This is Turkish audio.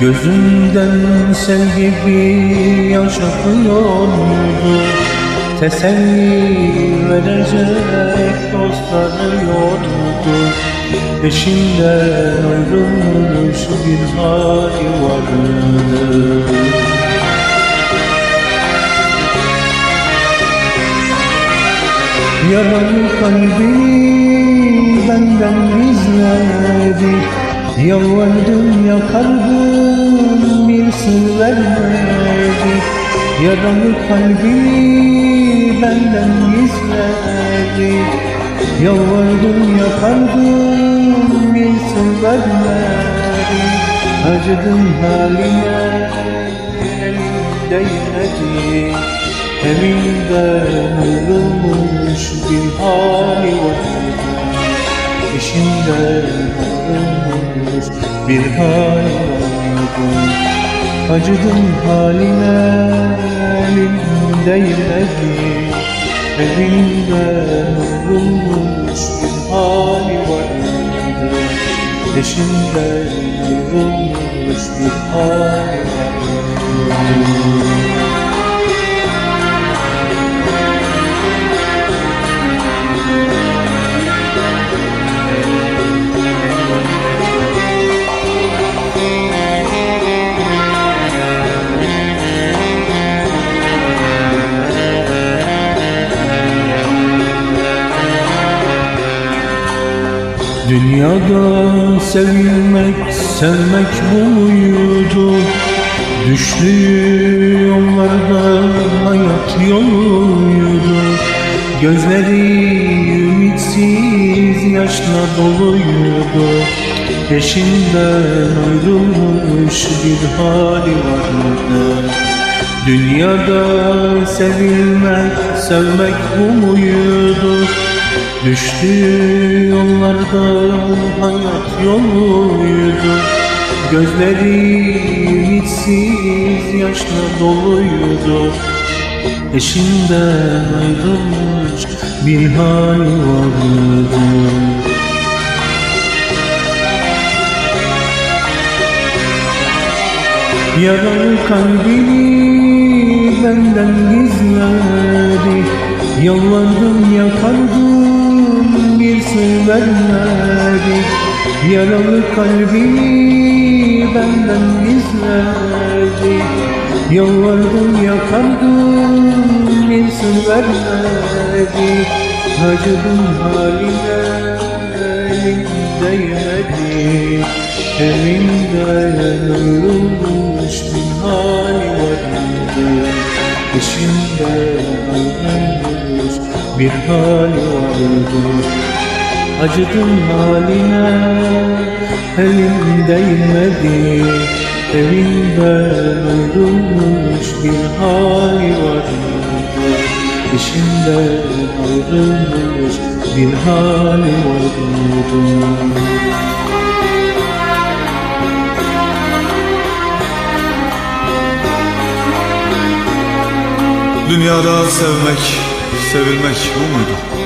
Gözünden sel gibi yaş akıyordu Teselli verecek dostları yordu Eşinden ayrılmış bir hali vardı. Yaralı kalbini Yalvardım yakardım bir sır vermedi. Yaralı kalbini benden gizledi. Yalvardım yakardım bir sır vermedi. Acıdım haline elim değmedi Evinden ayrılmış bir hali vardı Eşinden ayrılmış bir hali vardı Acıdım haline elim değmedi Evinden ayrılmış bir hali vardı Eşinden ayrılmış bir hali Dünyada sevilmek, sevmek bu muydu? Düştüğü yollarda hayat yoluydu Gözleri ümitsiz yaşla doluydu Eşinden ayrılmış bir hali vardı Dünyada sevilmek, sevmek bu muydu? Düştüğü yollarda hayat yoluydu. Gözleri ümitsiz yaşla doluydu. Eşinden ayrılmış bir hali vardı. Yaralı kalbini benden gizledi. Yalvardım yakardım vermedi Yaralı kalbini benden gizledi Yalvardım yakardım bir sır vermedi Acıdım haline elim değmedi Elimden ayrılmış bir hali vardı. Eşimden ayrılmış bir hali vardı Acıdım haline elim değmedi Evinden ayrılmış bir hali vardı Eşimden ayrılmış bir hali vardı Dünyada sevmek, sevilmek bu muydu?